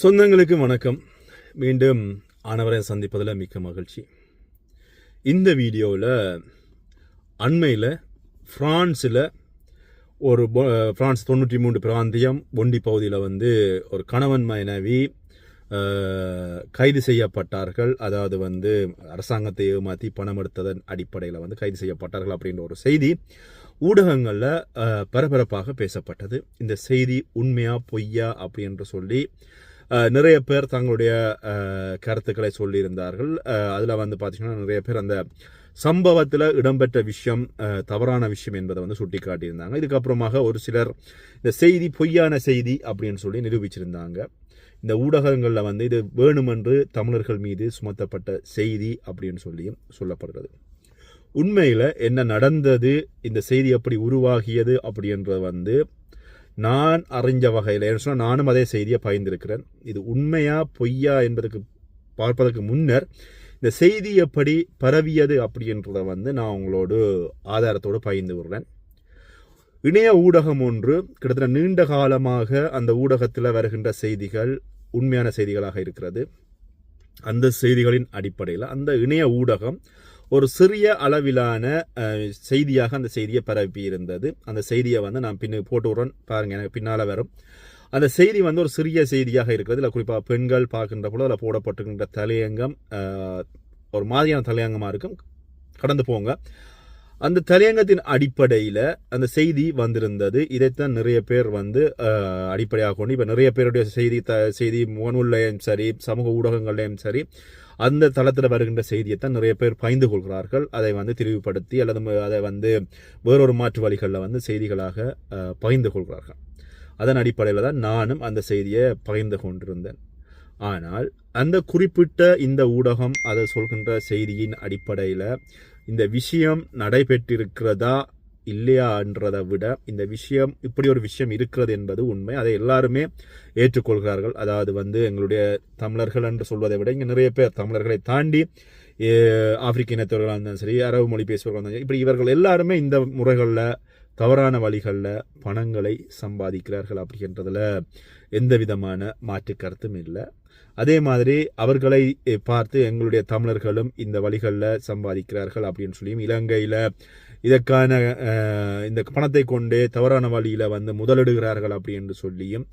சொந்தங்களுக்கு வணக்கம். மீண்டும் ஆனவரை சந்திப்பதில் மிக்க மகிழ்ச்சி. இந்த வீடியோவில் அண்மையில் ஃப்ரான்ஸில் ஒரு ஃப்ரான்ஸ் தொண்ணூற்றி மூன்று பிராந்தியம் ஒண்டி பகுதியில் வந்து ஒரு கணவன் மனைவி கைது செய்யப்பட்டார்கள். அதாவது வந்து அரசாங்கத்தை ஏமாற்றி பணம் எடுத்ததன் அடிப்படையில் வந்து கைது செய்யப்பட்டார்கள் அப்படின்ற ஒரு செய்தி ஊடகங்களில் பரபரப்பாக பேசப்பட்டது. இந்த செய்தி உண்மையா பொய்யா அப்படின்ற சொல்லி நிறைய பேர் தங்களுடைய கருத்துக்களை சொல்லியிருந்தார்கள். அதில் வந்து பார்த்திங்கன்னா நிறைய பேர் அந்த சம்பவத்தில் இடம்பெற்ற விஷயம் தவறான விஷயம் என்பதை வந்து சுட்டி காட்டியிருந்தாங்க இதுக்கப்புறமாக ஒரு சிலர் இந்த செய்தி பொய்யான செய்தி அப்படின்னு சொல்லி நிரூபிச்சிருந்தாங்க. இந்த ஊடகங்களில் வந்து இது வேணுமென்று தமிழர்கள் மீது சுமத்தப்பட்ட செய்தி அப்படின்னு சொல்லியும் சொல்லப்படுகிறது. உண்மையில் என்ன நடந்தது இந்த செய்தி எப்படி உருவாகியது அப்படின்றது வந்து நான் அறிஞ்ச வகையில் சொன்னால் நானும் அதே செய்தியை பகிர்ந்திருக்கிறேன். இது உண்மையா பொய்யா என்பதற்கு பார்ப்பதற்கு முன்னர் இந்த செய்தி எப்படி பரவியது அப்படின்றத வந்து நான் உங்களோடு ஆதாரத்தோடு பகிர்ந்து விடுறேன். இணைய ஊடகம் ஒன்று கிட்டத்தட்ட நீண்ட காலமாக அந்த ஊடகத்தில் வருகின்ற செய்திகள் உண்மையான செய்திகளாக இருக்கிறது. அந்த செய்திகளின் அடிப்படையில் அந்த இணைய ஊடகம் ஒரு சிறிய அளவிலான செய்தியாக அந்த செய்தியை பரப்பி இருந்தது அந்த செய்தியை வந்து நான் பின்ன போட்டு விடுறேன் பாருங்க எனக்கு பின்னால் வரும். அந்த செய்தி வந்து ஒரு சிறிய செய்தியாக இருக்கிறது. இல்லை குறிப்பாக பெண்கள் பார்க்கின்ற பொழுது அதில் போடப்பட்டிருக்கின்ற தலையங்கம் ஒரு மாதிரியான தலையங்கமாக இருக்கும். கடந்து போங்க. அந்த தலையங்கத்தின் அடிப்படையில் அந்த செய்தி வந்திருந்தது. இதைத்தான் நிறைய பேர் வந்து அடிப்படையாக கொண்டு இப்போ நிறைய பேருடைய செய்தி த செய்தி முகநூல்லையும் சரி சமூக ஊடகங்கள்லையும் சரி அந்த தளத்தில் வருகின்ற செய்தியைத்தான் நிறைய பேர் பகிர்ந்து கொள்கிறார்கள். அதை வந்து தெளிவுபடுத்தி அல்லது அதை வந்து வேறொரு மாற்று வழிகளில் வந்து செய்திகளாக பகிர்ந்து கொள்கிறார்கள். அதன் அடிப்படையில் தான் நானும் அந்த செய்தியை பகிர்ந்து கொண்டிருந்தேன். ஆனால் அந்த குறிப்பிட்ட இந்த ஊடகம் அதை சொல்கின்ற செய்தியின் அடிப்படையில் இந்த விஷயம் நடைபெற்றிருக்கிறதா இல்லையான்றதை விட இந்த விஷயம் இப்படி ஒரு விஷயம் இருக்கிறது என்பது உண்மை. அதை எல்லாருமே ஏற்றுக்கொள்கிறார்கள். அதாவது வந்து எங்களுடைய தமிழர்கள் என்று சொல்வதை விட இங்கே நிறைய பேர் தமிழர்களை தாண்டி ஏ, ஆப்பிரிக்க இனத்தவர்களாக இருந்தாலும் சரி அரபு மொழி பேசுபவர்களாக இருந்தாலும் இப்படி இவர்கள் எல்லாருமே இந்த முறைகளில் தவறான வழிகளில் பணங்களை சம்பாதிக்கிறார்கள் அப்படின்றதுல எந்த விதமான மாற்று கருத்தும் இல்லை. அதே மாதிரி அவர்களை பார்த்து எங்களுடைய தமிழர்களும் இந்த வழிகளில் சம்பாதிக்கிறார்கள் அப்படின்னு சொல்லியும் இலங்கையில் இதற்கான இந்த பணத்தை கொண்டே தவறான வழியில் வந்து முதலிடுகிறார்கள் அப்படி என்று சொல்லியும்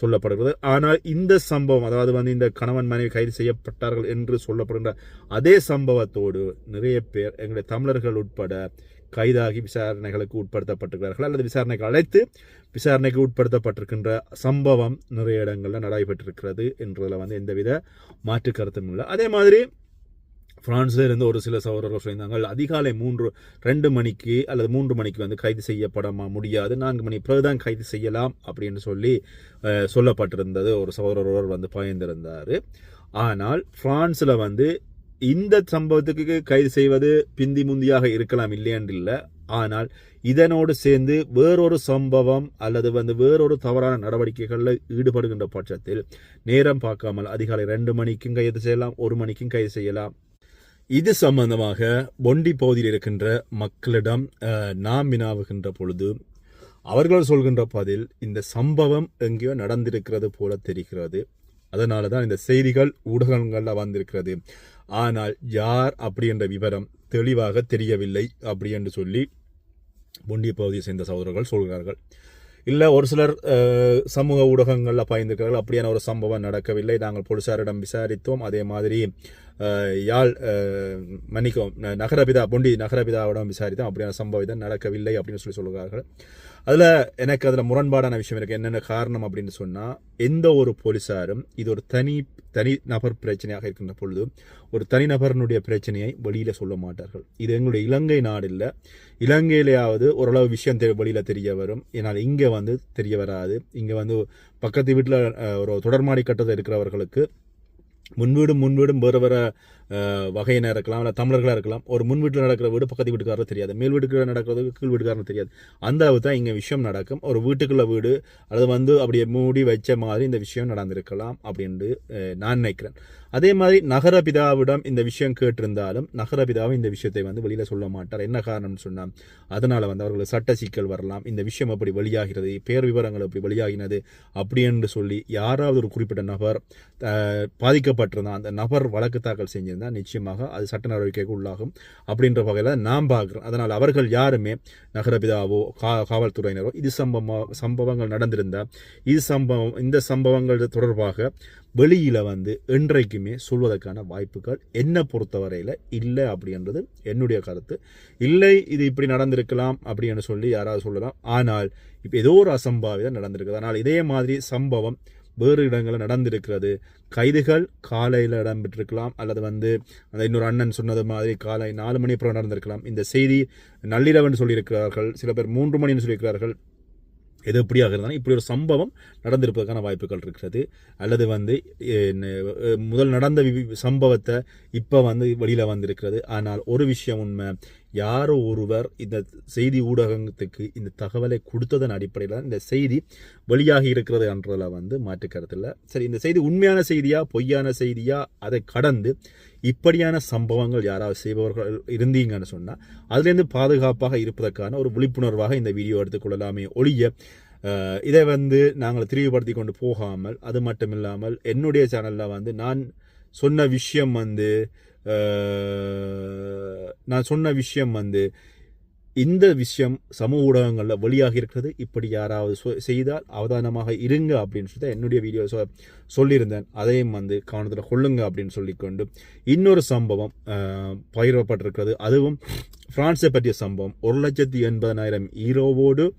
சொல்லப்படுகிறது. ஆனால் இந்த சம்பவம் அதாவது வந்து இந்த கணவன் மனைவி கைது செய்யப்பட்டார்கள் என்று சொல்லப்படுகின்ற அதே சம்பவத்தோடு நிறைய பேர் எங்களுடைய தமிழர்கள் உட்பட கைதாகி விசாரணைகளுக்கு உட்படுத்தப்பட்டிருக்கிறார்கள். அல்லது விசாரணைக்கு அழைத்து விசாரணைக்கு உட்படுத்தப்பட்டிருக்கின்ற சம்பவம் நிறைய இடங்களில் நடைபெற்றிருக்கிறது என்றதில் வந்து எந்தவித மாற்று கருத்தும் இல்லை. அதே மாதிரி பிரான்ஸ்லேருந்து ஒரு சில சகோதரர்கள் சொல்லியிருந்தாங்க அதிகாலை மூன்று ரெண்டு மணிக்கு அல்லது மூன்று மணிக்கு வந்து கைது செய்யப்பட முடியாது. நான்கு மணி பிறகுதான் கைது செய்யலாம் அப்படின்னு சொல்லி சொல்லப்பட்டிருந்தது. ஒரு சகோதரர் வந்து பயந்திருந்தார். ஆனால் ஃப்ரான்ஸில் வந்து இந்த சம்பவத்துக்கு கைது செய்வது பிந்தி முந்தியாக இருக்கலாம் இல்லையென்று இல்லை ஆனால் இதனோடு சேர்ந்து வேறொரு சம்பவம் அல்லது வந்து வேறொரு தவறான நடவடிக்கைகளில் ஈடுபடுகின்ற பட்சத்தில் நேரம் பார்க்காமல் அதிகாலை ரெண்டு மணிக்கும் கைது செய்யலாம் ஒரு மணிக்கும் கைது செய்யலாம். இது சம்பந்தமாக பொண்டி பகுதியில் இருக்கின்ற மக்களிடம் நாம் வினாவுகின்ற பொழுது அவர்கள் சொல்கின்ற பதில் இந்த சம்பவம் எங்கேயோ நடந்திருக்கிறது போல தெரிகிறது. அதனால தான் இந்த செய்திகள் ஊடகங்களில் வந்திருக்கிறது. ஆனால் யார் அப்படி என்ற விவரம் தெளிவாக தெரியவில்லை அப்படி என்று சொல்லி பொண்டி பகுதியை சேர்ந்த சகோதரர்கள் சொல்கிறார்கள். இல்லை ஒரு சிலர் சமூக ஊடகங்களில் பயந்திருக்கிறார்கள். அப்படியான ஒரு சம்பவம் நடக்கவில்லை. நாங்கள் போலீசாரிடம் விசாரித்தோம். அதே மாதிரி யாழ் மன்னிக்கும் நகரபிதா பொண்டி நகரபிதாவிடம் விசாரித்தோம். அப்படியான சம்பவம் நடக்கவில்லை அப்படின்னு சொல்லி சொல்கிறார்கள் அதில் எனக்கு அதில் முரண்பாடான விஷயம் இருக்குது என்னென்ன காரணம் அப்படின்னு சொன்னால் எந்த ஒரு போலீஸாரும் இது ஒரு தனி தனி நபர் பிரச்சனையாக இருக்கின்ற பொழுது ஒரு தனிநபரனுடைய பிரச்சனையை வெளியில் சொல்ல மாட்டார்கள். இது எங்களுடைய இலங்கை நாடு இல்லை. இலங்கையிலேயாவது ஓரளவு விஷயம் தெ வெளியில் தெரிய வரும். ஏன்னால் இங்கே வந்து தெரிய வராது. இங்கே வந்து பக்கத்து வீட்டில் ஒரு தொடர்மாடி கட்டத்தில் இருக்கிறவர்களுக்கு முன்வீடும் முன்வீடும் வேறு வேறு வகையினர் இருக்கலாம் இல்லை தமிழர்களாக இருக்கலாம் ஒரு முன் வீட்டில் நடக்கிற வீடு பக்கத்து வீட்டுக்காரர் தெரியாது. மேல் வீட்டுக்கு நடக்கிறது கீழ் வீட்டுக்காரர் தெரியாது. அந்த அளவு தான் இங்கே விஷயம் நடக்கும். ஒரு வீட்டுக்குள்ள வீடு அல்லது வந்து அப்படியே மூடி வச்ச மாதிரி இந்த விஷயம் நடந்திருக்கலாம் அப்படின்ட்டு நான் நினைக்கிறேன். அதே மாதிரி நகரபிதாவிடம் இந்த விஷயம் கேட்டிருந்தாலும் நகரபிதாவும் இந்த விஷயத்தை வந்து வெளியில் சொல்ல மாட்டார். என்ன காரணம்னு சொன்னால் அதனால் வந்து அவர்களுக்கு சட்ட சிக்கல் வரலாம். இந்த விஷயம் அப்படி வெளியாகிறது பேர் விவரங்கள் அப்படி வெளியாகினது அப்படி என்று சொல்லி யாராவது ஒரு குறிப்பிட்ட நபர் பாதிக்கப்பட்டிருந்தால் அந்த நபர் வழக்கு தாக்கல் செஞ்சிருந்தா நிச்சயமாக அது சட்ட நடவடிக்கைக்கு உள்ளாகும் அப்படின்ற வகையில் நாம் பார்க்குறோம் அதனால் அவர்கள் யாருமே நகரபிதாவோ கா காவல்துறையினரோ இது சம்பவம் சம்பவங்கள் நடந்திருந்தால் இது சம்பவம் இந்த சம்பவங்கள் தொடர்பாக வெளியில் வந்து என்றைக்குமே சொல்வதற்கான வாய்ப்புகள் என்னை பொறுத்தவரையில் இல்லை அப்படின்றது என்னுடைய கருத்து. இல்லை இது இப்படி நடந்திருக்கலாம் அப்படின்னு சொல்லி யாராவது சொல்லலாம். ஆனால் இப்போ ஏதோ ஒரு அசம்பாவிதம் நடந்திருக்குது. ஆனால் இதே மாதிரி சம்பவம் வேறு இடங்களில் நடந்திருக்கிறது. கைதுகள் காலையில் இடம்பெற்றிருக்கலாம் அல்லது வந்து அந்த இன்னொரு அண்ணன் சொன்னது மாதிரி காலை நாலு மணி அப்புறம் நடந்திருக்கலாம். இந்த செய்தி நள்ளிரவன் சொல்லியிருக்கிறார்கள். சில பேர் மூன்று மணின்னு சொல்லியிருக்கிறார்கள். எது எப்படியாக இருந்தாலும் இப்படி ஒரு சம்பவம் நடந்திருப்பதற்கான வாய்ப்புகள் இருக்கிறது. அல்லது வந்து முதல் நடந்த வி- சம்பவத்தை இப்போ வந்து வெளியில் வந்திருக்கிறது. ஆனால் ஒரு விஷயம் உண்மை யாரோ ஒருவர் இந்த செய்தி ஊடகத்துக்கு இந்த தகவலை கொடுத்ததன் அடிப்படையில் இந்த செய்தி வெளியாகி இருக்கிறது என்றதில் வந்து மாற்றுக்கருத்தில். சரி இந்த செய்தி உண்மையான செய்தியா பொய்யான செய்தியா அதை கடந்து இப்படியான சம்பவங்கள் யாராவது செய்பவர்கள் இருந்தீங்கன்னு சொன்னால் அதுலேருந்து பாதுகாப்பாக இருப்பதற்கான ஒரு விழிப்புணர்வாக இந்த வீடியோ எடுத்துக்கொள்ளலாமே ஒழிய இதை வந்து நாங்கள் தெளிவுபடுத்தி கொண்டு போகாமல் அது மட்டும் இல்லாமல் என்னுடைய சேனலில் வந்து நான் சொன்ன விஷயம் வந்து நான் சொன்ன விஷயம் வந்து இந்த விஷயம் சமூக ஊடகங்களில் வெளியாக இருக்கிறது. இப்படி யாராவது சொ- செய்தால் அவதானமாக இருங்க அப்படின்னு சொல்லி தான் என்னுடைய வீடியோ சொ சொல்லியிருந்தேன். அதையும் வந்து கவனத்தில் கொள்ளுங்க அப்படின்னு சொல்லிக்கொண்டு இன்னொரு சம்பவம் பகிரப்பட்டிருக்கிறது. அதுவும் பிரான்ஸை பற்றிய சம்பவம். ஒரு லட்சத்தி எண்பதனாயிரம் ஈரோவோடு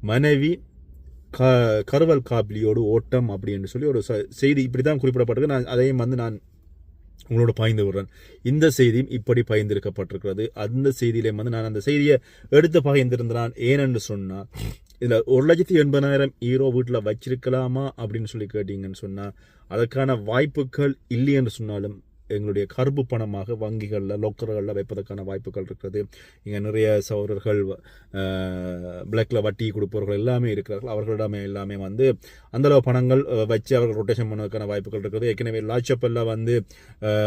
மனைவி க கருவல் காப்பிலியோடு ஓட்டம் அப்படின்னு சொல்லி ஒரு செய்தி இப்படி தான் குறிப்பிடப்பட்டிருக்கு. நான் அதையும் வந்து நான் உங்களோட பாய்ந்து விடுறேன் இந்த செய்தியும் இப்படி பகிர்ந்திருக்கப்பட்டிருக்கிறது அந்த செய்தியிலே வந்து நான் அந்த செய்தியை எடுத்து பகிர்ந்திருந்தான் ஏனென்று சொன்னால் இதில் ஒரு லட்சத்தி எண்பதாயிரம் ஈரோ வீட்டில் வச்சிருக்கலாமா அப்படின்னு சொல்லி கேட்டிங்கன்னு சொன்னால் அதற்கான வாய்ப்புகள் இல்லையென்று சொன்னாலும் எங்களுடைய கருப்பு பணமாக வங்கிகளில் லோக்கர்களில் வைப்பதற்கான வாய்ப்புகள் இருக்கிறது இங்கே நிறைய சௌரர்கள் பிளாக்ல வட்டி கொடுப்பவர்கள் எல்லாமே இருக்கிறார்கள். அவர்களிடமே எல்லாமே வந்து அந்தளவு பணங்கள் வச்சு அவர்கள் ரொட்டேஷன் பண்ணுவதற்கான வாய்ப்புகள் இருக்கிறது ஏற்கனவே லாட்சப்பெல்லாம் வந்து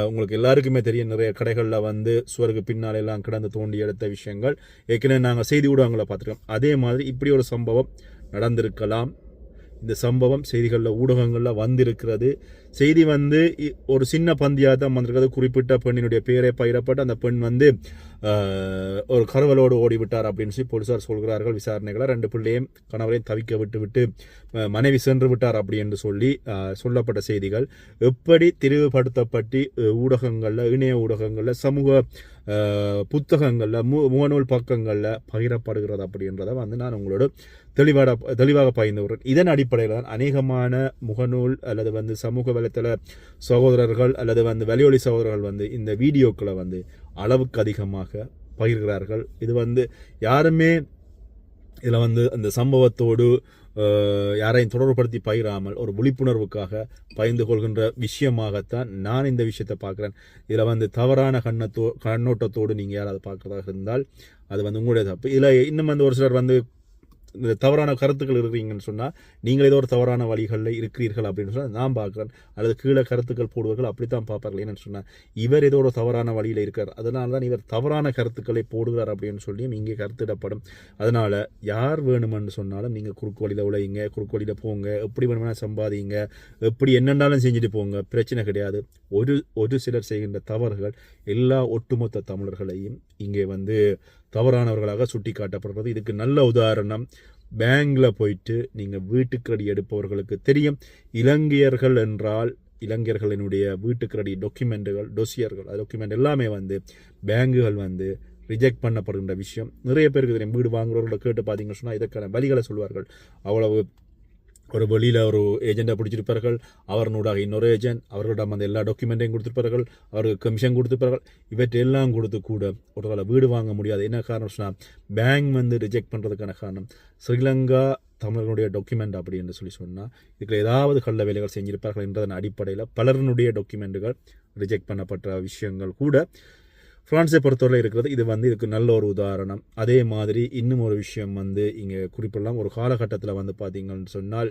உங்களுக்கு எல்லாருக்குமே தெரியும் நிறைய கடைகளில் வந்து சுவருக்கு பின்னால் எல்லாம் கிடந்து தோண்டி எடுத்த விஷயங்கள். ஏற்கனவே நாங்கள் செய்தி ஊடகங்களை பார்த்துருக்கோம். அதே மாதிரி இப்படி ஒரு சம்பவம் நடந்திருக்கலாம். இந்த சம்பவம் செய்திகளில் ஊடகங்களில் வந்திருக்கிறது. செய்தி வந்து இ- ஒரு சின்ன பந்தியாக தான் வந்திருக்கிறது. குறிப்பிட்ட பெண்ணினுடைய பெயரை பயிரப்பட்டு அந்த பெண் வந்து ஒரு கருவலோடு ஓடிவிட்டார் அப்படின்னு சொல்லி போலீசார் சொல்கிறார்கள். விசாரணைகளை ரெண்டு பிள்ளையும் கணவரையும் தவிக்க விட்டு விட்டு மனைவி சென்று விட்டார் அப்படி என்று சொல்லி சொல்லப்பட்ட செய்திகள். எப்படி திரிவுபடுத்தப்பட்டு ஊடகங்களில் இணைய ஊடகங்களில் சமூக புத்தகங்களில் மு முகநூல் பக்கங்களில் பகிரப்படுகிறது அப்படின்றத வந்து நான் உங்களோட தெளிவாக தெளிவாக பகிர்ந்து விடுறேன் இதன் அடிப்படையில் தான் அநேகமான முகநூல் அல்லது வந்து சமூக வலைத்தள சகோதரர்கள் அல்லது வந்து வலியொலி சகோதரர்கள் வந்து இந்த வீடியோக்களை வந்து அளவுக்கு அதிகமாக பகிர்கிறார்கள். இது வந்து யாருமே இதில் வந்து அந்த சம்பவத்தோடு யாரையும் தொடர்புபடுத்தி பகிராமல் ஒரு விழிப்புணர்வுக்காக பகிர்ந்து கொள்கின்ற விஷயமாகத்தான் நான் இந்த விஷயத்தை பார்க்குறேன். இதில் வந்து தவறான கண்ணத்தோ கண்ணோட்டத்தோடு நீங்கள் யாராவது பார்க்குறதாக இருந்தால் அது வந்து உங்களுடைய தப்பு. இதில் இன்னும் வந்து ஒரு சிலர் வந்து இந்த தவறான கருத்துக்கள் இருக்கிறீங்கன்னு சொன்னால் நீங்கள் ஏதோ ஒரு தவறான வழிகளில் இருக்கிறீர்கள் அப்படின்னு சொன்னால் நான் பார்க்குறேன். அல்லது கீழே கருத்துக்கள் போடுவார்கள் அப்படித்தான் பார்ப்பார்கள். என்னென்னு சொன்னால் இவர் ஏதோ ஒரு தவறான வழியில் இருக்கார். அதனால தான் இவர் தவறான கருத்துக்களை போடுகிறார் அப்படின்னு சொல்லியும் இங்கே கருத்திடப்படும். அதனால் யார் வேணுமென்னு சொன்னாலும் நீங்கள் குறுக்கு வழியில் உழையுங்க குறுக்கு வழியில் போங்க. எப்படி வேணுமெனா சம்பாதிங்க. எப்படி என்னென்னாலும் செஞ்சுட்டு போங்க. பிரச்சனை கிடையாது. ஒரு ஒரு சிலர் செய்கின்ற தவறுகள் எல்லா ஒட்டுமொத்த தமிழர்களையும் இங்கே வந்து தவறானவர்களாக சுட்டி காட்டப்படுறது இதுக்கு நல்ல உதாரணம் பேங்கில் போயிட்டு நீங்கள் வீட்டுக்கடி எடுப்பவர்களுக்கு தெரியும். இலங்கையர்கள் என்றால் இலங்கையர்களினுடைய வீட்டுக்கடி டாக்குமெண்ட்டுகள் டொசியர்கள் டாக்குமெண்ட் எல்லாமே வந்து பேங்குகள் வந்து ரிஜெக்ட் பண்ணப்படுகின்ற விஷயம். நிறைய பேருக்கு தெரியும் வீடு வாங்குறவர்களை கேட்டு பார்த்தீங்கன்னு சொன்னால் இதற்கான வழிகளை சொல்வார்கள். அவ்வளவு ஒரு வெளியில் ஒரு ஏஜெண்டை பிடிச்சிருப்பார்கள். அவர்னூடாக இன்னொரு ஏஜென்ட் அவர்களிடம் அந்த எல்லா டாக்குமெண்ட்டையும் கொடுத்துருப்பார்கள். அவருக்கு கமிஷன் கொடுத்துருப்பார்கள். இவற்றையெல்லாம் கொடுத்து கூட ஒரு வீடு வாங்க முடியாது. என்ன காரணம் சொன்னால் பேங்க் வந்து ரிஜெக்ட் பண்ணுறதுக்கான காரணம் ஸ்ரீலங்கா தமிழர்களுடைய டாக்குமெண்ட் அப்படி என்று சொல்லி சொன்னால் இதுக்கு ஏதாவது கள்ள வேலைகள் செஞ்சிருப்பார்கள் என்றதன் அடிப்படையில் பலரினுடைய டாக்குமெண்ட்டுகள் ரிஜெக்ட் பண்ணப்பட்ட விஷயங்கள் கூட ஃப்ரான்ஸை பொறுத்தவரை இருக்கிறது இது வந்து இதுக்கு நல்ல ஒரு உதாரணம். அதே மாதிரி இன்னும் ஒரு விஷயம் வந்து இங்கே குறிப்பிடலாம். ஒரு காலகட்டத்தில் வந்து பார்த்தீங்கன்னு சொன்னால்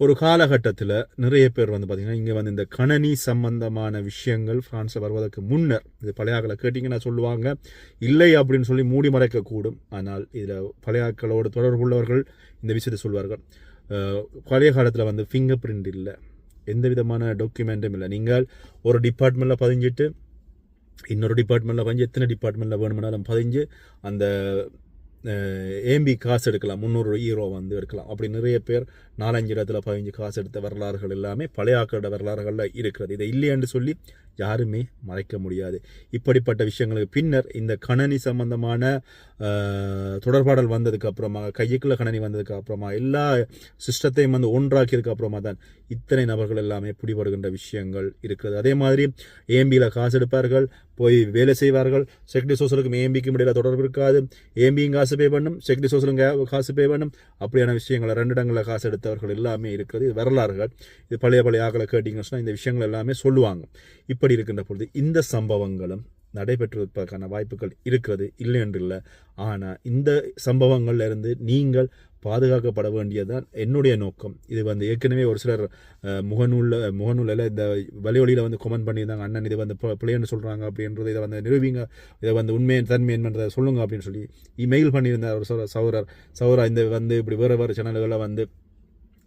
ஒரு காலகட்டத்தில் நிறைய பேர் வந்து பார்த்திங்கன்னா இங்கே வந்து இந்த கணனி சம்பந்தமான விஷயங்கள் ஃப்ரான்ஸில் வருவதற்கு முன்னர் இது பழையாக்களை கேட்டிங்கன்னா சொல்லுவாங்க இல்லை அப்படின்னு சொல்லி மூடி மறைக்கக்கூடும். ஆனால் இதில் பழையாக்களோடு தொடர்புள்ளவர்கள் இந்த விஷயத்தை சொல்வார்கள். பழைய காலத்தில் வந்து ஃபிங்கர் பிரிண்ட் இல்லை. எந்த விதமான டாக்குமெண்ட்டும் இல்லை. நீங்கள் ஒரு டிபார்ட்மெண்ட்டில் பதிஞ்சிட்டு இன்னொரு டிபார்ட்மெண்ட்டில் பதிஞ்சு எத்தனை டிபார்ட்மெண்ட்டில் வேணுமெனாலும் பதிஞ்சு அந்த ஏம்பி காசு எடுக்கலாம். முந்நூறு ஈரோ வந்து எடுக்கலாம். அப்படி நிறைய பேர் நாலஞ்சு இடத்துல பதினஞ்சு காசு எடுத்த வரலாறுகள் எல்லாமே பழைய ஆக்களோட வரலாறுகளில் இருக்கிறது. இதை இல்லையென்று சொல்லி யாருமே மறைக்க முடியாது. இப்படிப்பட்ட விஷயங்களுக்கு பின்னர் இந்த கணனி சம்பந்தமான தொடர்பாடல் வந்ததுக்கு அப்புறமா கையுக்குள்ள கணனி வந்ததுக்கு அப்புறமா எல்லா சிஸ்டத்தையும் வந்து ஒன்றாக்கியதுக்கு அப்புறமா தான் இத்தனை நபர்கள் எல்லாமே பிடிபடுகின்ற விஷயங்கள் இருக்கிறது. அதே மாதிரி ஏம்பியில் காசு எடுப்பார்கள் போய் வேலை செய்வார்கள். செக்ரட்டரி சோசலுக்கும் ஏம்பிக்கும் இடையில தொடர்பு இருக்காது. ஏம்பியும் காசு பே பண்ணும். செக்ரட்டரி சோசலும் காசு பே பண்ணும். அப்படியான விஷயங்களை ரெண்டு இடங்களில் காசு எடுத்தவர்கள் எல்லாமே இருக்கிறது. இது வரலாறுகள். இது பழைய பழைய ஆக்களை கேட்டிங்கன்னு சொன்னால் இந்த விஷயங்கள் எல்லாமே சொல்லுவாங்க. இப்படி இருக்கின்ற பொழுது இந்த சம்பவங்களும் நடைபெற்றிருப்பதற்கான வாய்ப்புகள் இருக்கிறது இல்லை என்று இல்லை ஆனால் இந்த சம்பவங்கள்லேருந்து நீங்கள் பாதுகாக்கப்பட வேண்டியதுதான் என்னுடைய நோக்கம். இது வந்து ஏற்கனவே ஒரு சிலர் முகநூலில் முகநூலில் இந்த வழிவழியில் வந்து கமெண்ட் பண்ணியிருந்தாங்க அண்ணன் இது வந்து பிள்ளைன்னு சொல்கிறாங்க அப்படின்றது இதை வந்து நிரூபிங்க இதை வந்து உண்மையை தன்மை என்னன்றதை சொல்லுங்க அப்படின்னு சொல்லி இமெயில் பண்ணியிருந்தார் ஒரு சௌர சௌரர். சௌரா இந்த வந்து இப்படி வேறு வேறு சேனல்களில் வந்து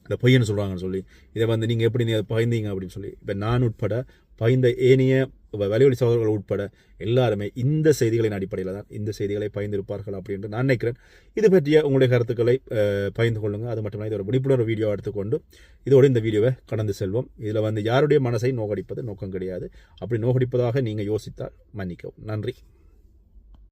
இந்த பொய்யன்னு சொல்கிறாங்கன்னு சொல்லி இதை வந்து நீங்கள் எப்படி நீங்கள் பயந்தீங்க? அப்படின்னு சொல்லி. இப்போ நான் உட்பட பயந்த ஏனைய வ- சகோதரர்கள் உட்பட எல்லாருமே இந்த செய்திகளின் அடிப்படையில் தான் இந்த செய்திகளை பயந்திருப்பார்கள் அப்படின்ட்டு நான் நினைக்கிறேன். இது பற்றிய உங்களுடைய கருத்துக்களை அஹ், பகிர்ந்து கொள்ளுங்கள் அது மட்டும் இது ஒரு விழிப்புணர்வு வீடியோ எடுத்துக்கொண்டு இதோடு இந்த வீடியோவை கடந்து செல்வோம். இதில் வந்து யாருடைய மனசை நோகடிப்பது நோக்கம் கிடையாது. அப்படி நோகடிப்பதாக நீங்கள் யோசித்தால் மன்னிக்கவும். நன்றி.